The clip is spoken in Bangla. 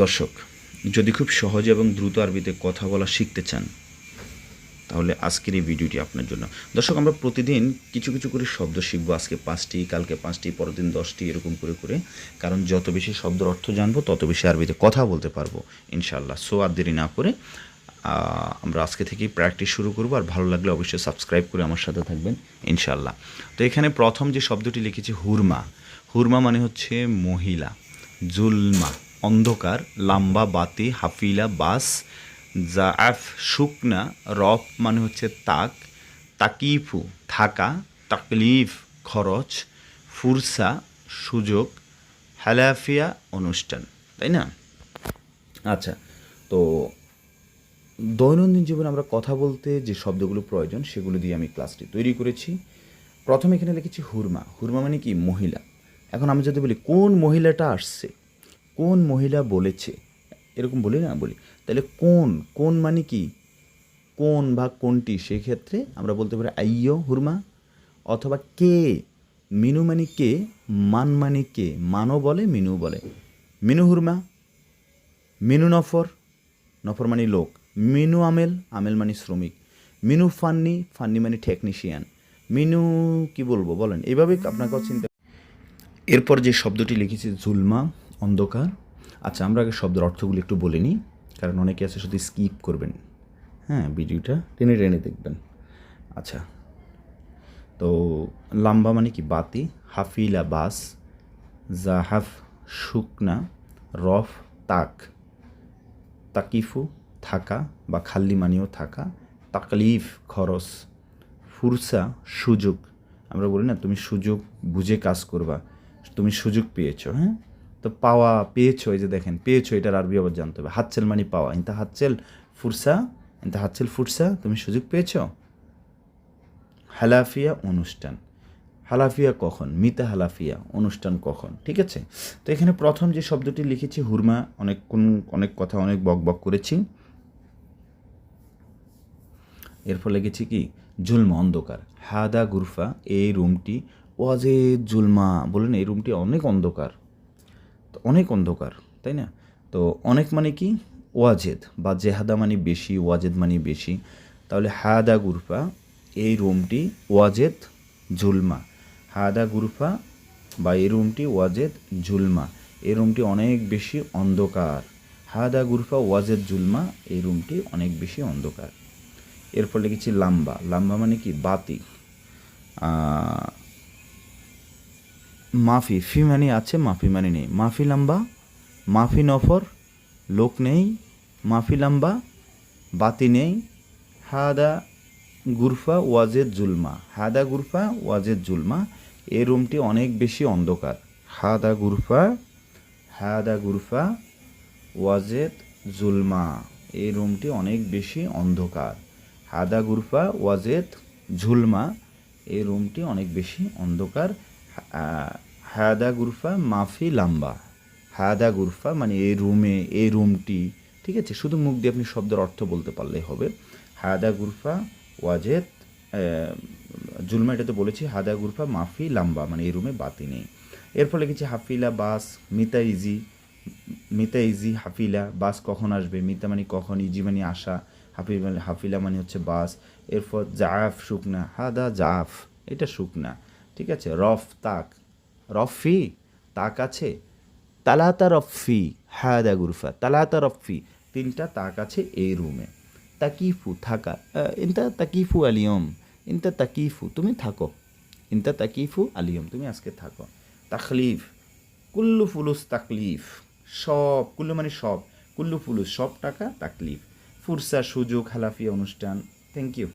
দর্শক, যদি খুব সহজ এবং দ্রুত আরবিতে কথা বলা শিখতে চান, তাহলে আজকের এই ভিডিওটি আপনার জন্য। দর্শক, আমরা প্রতিদিন কিছু কিছু করে শব্দ শিখব। আজকে পাঁচটি, কালকে পাঁচটি পরের দিন দশটি, এরকম করে করে। কারণ যত বেশি শব্দের অর্থ জানব, তত বেশি আরবিতে কথা বলতে পারব ইনশাল্লাহ সো, আর দেরি না করে আমরা আজকে থেকেই প্র্যাকটিস শুরু করব। আর ভালো লাগলে অবশ্যই সাবস্ক্রাইব করে আমার সাথে থাকবেন ইনশাল্লাহ তো এখানে প্রথম যে শব্দটি লিখেছি, হুরমা। হুরমা মানে হচ্ছে মহিলা, জুলমা। অন্ধকার, লাম্বা বাতি, হাফিলা বাস জাফ শুকনা রফ মানে হচ্ছে তাক, তাকিফু থাকা, তাকলিফ খরচ, ফুরসা সুযোগ হ্যালাফিয়া অনুষ্ঠান, তাই না? আচ্ছা তো দৈনন্দিন জীবনে আমরা কথা বলতে যে শব্দগুলো প্রয়োজন, সেগুলো দিয়ে আমি ক্লাসটি তৈরি করেছি। প্রথমে এখানে লিখেছি হুরমা। হুরমা মানে কি? মহিলা। এখন আমি যদি বলি, কোন মহিলাটা আসছে? কোন মহিলা বলেছে? এরকম বলি না, বলি। তাহলে কোন কোন মানে কি? কোন বা কোনটি? সেক্ষেত্রে আমরা বলতে পারি আইয়, হুরমা, অথবা কে? মিনু মানে কে? মান মানে কে? মানও বলে মিনু বলে। মিনু হুরমা, মিনু নফর নফর মানে লোক। মিনু আমেল আমেল মানে শ্রমিক। মিনু ফান্নি ফান্নি মানে টেকনিশিয়ান মিনু কি বলব, বলেন। এইভাবে আপনাকে চিন্তা এরপর যে শব্দটি লিখেছি, জুলমা অন্ধকার। আচ্ছা আমরা আগে শব্দের অর্থগুলি একটু বলে নিই, কারণ অনেকে আছে শুধু স্কিপ করবেন। হ্যাঁ ভিডিওটা টেনে টেনে দেখবেন। আচ্ছা তো লাম্বা মানে কি? বাতি, হাফিলা বাস, জাহাফ শুকনা, রফ তাক। তাকিফু থাকা বা খাল্লি মানিও থাকা। তাকলিফ খরচ, ফুরসা সুযোগ। আমরা বলি না, তুমি সুযোগ বুঝে কাজ করবা, তুমি সুযোগ পেয়েছ হ্যাঁ? তো পাওয়া পেয়েছ, এই যে দেখেন, পেয়েছ, এটার আরবি আবার জানতে হবে। হাতচেল মানে পাওয়া। ইন্তা হাতচেল ফুরসা, ইন্তা হাতচেল ফুরসা, তুমি সুযোগ পেয়েছ? হালাফিয়া অনুষ্ঠান। হালাফিয়া কখন? মিতা হালাফিয়া অনুষ্ঠান কখন? ঠিক আছে? তো এখানে প্রথম যে শব্দটি লিখেছি, হুরমা, অনেক কোন, অনেক কথা অনেক বক বক করেছি। এরপর লিখেছি কি? জুলমা, অন্ধকার। হাদা গুরফা, এই রুমটি ওয়াজে জুলমা বলেন, এই রুমটি অনেক অন্ধকার। অনেক অন্ধকার, তাই না? তো অনেক মানে কি? ওয়াজেদ, বা জেহাদা মানে বেশি, ওয়াজেদ মানে বেশি। তাহলে হাদা গুরফা, এই রুমটি ওয়াজেদ জুলমা হাদা গুরফা, বা এই রুমটি ওয়াজেদ জুলমা এই রুমটি অনেক বেশি অন্ধকার। হাদা গুরফা, ওয়াজেদ জুলমা এই রুমটি অনেক বেশি অন্ধকার। এরপর লিখেছি লাম্বা। লাম্বা মানে কি? বাতি। মাফি, ফি মানে আছে, মাফি মানে নেই। মাফি লাম্বা, মাফি নফর, লোক নেই। মাফি লাম্বা, বাতি নেই। হাদা গুরফা ওয়াজেদ জুলমা। হাদা গুরফা ওয়াজেদ জুলমা। এই রুমটি অনেক বেশি অন্ধকার। হাদা গুরফা হাদা গুরফা ওয়াজেদ জুলমা। এই রুমটি অনেক বেশি অন্ধকার। হাদা গুরফা ওয়াজেদ ঝুলমা। এই রুমটি অনেক বেশি অন্ধকার। আহ, হাদা গুরফা মাফি লাম্বা। হাদা গুরফা মানে এই রুমে এই রুমটি ঠিক আছে? শুধু মুখ দিয়ে আপনি শব্দের অর্থ বলতে পারলেই হবে। হাদা গুরফা ওয়াজেদ জুলমা এটা তো বলেছি হাদা গুরফা মাফি লাম্বা মানে এই রুমে বাতি নেই। এরপর লিখেছি হাফিলা বাস মিতা ইজি মিতা ইজি হাফিলা বাস কখন আসবে? মিতা মানে কখন ইজি মানে আসা হাফি মানে হাফিলা মানে হচ্ছে বাস। এরপর জাফ শুকনা। হাদা জাফ এটা শুকনা। ঠিক আছে, রফ তাক, রফি তাক আছে, তালাতা রফি, হাদা গুরফা, তালাতা রফি, তিনটা তাক আছে এই রুমে তাকিফু থাকা ইনতা তাকিফু আলিয়ম, ইনতা তাকিফু, তুমি থাকো। ইনতা তাকিফু আলিয়ম, তুমি আজকে থাকো। তাকলিফ, কুল্লু ফুলুস তাকলিফ, সব, কুল্লু মানে সব, কুল্লু ফুলুস, সব টাকা তাকলিফ। ফুরসা সুযোগ হালাফি অনুষ্ঠান থ্যাংক ইউ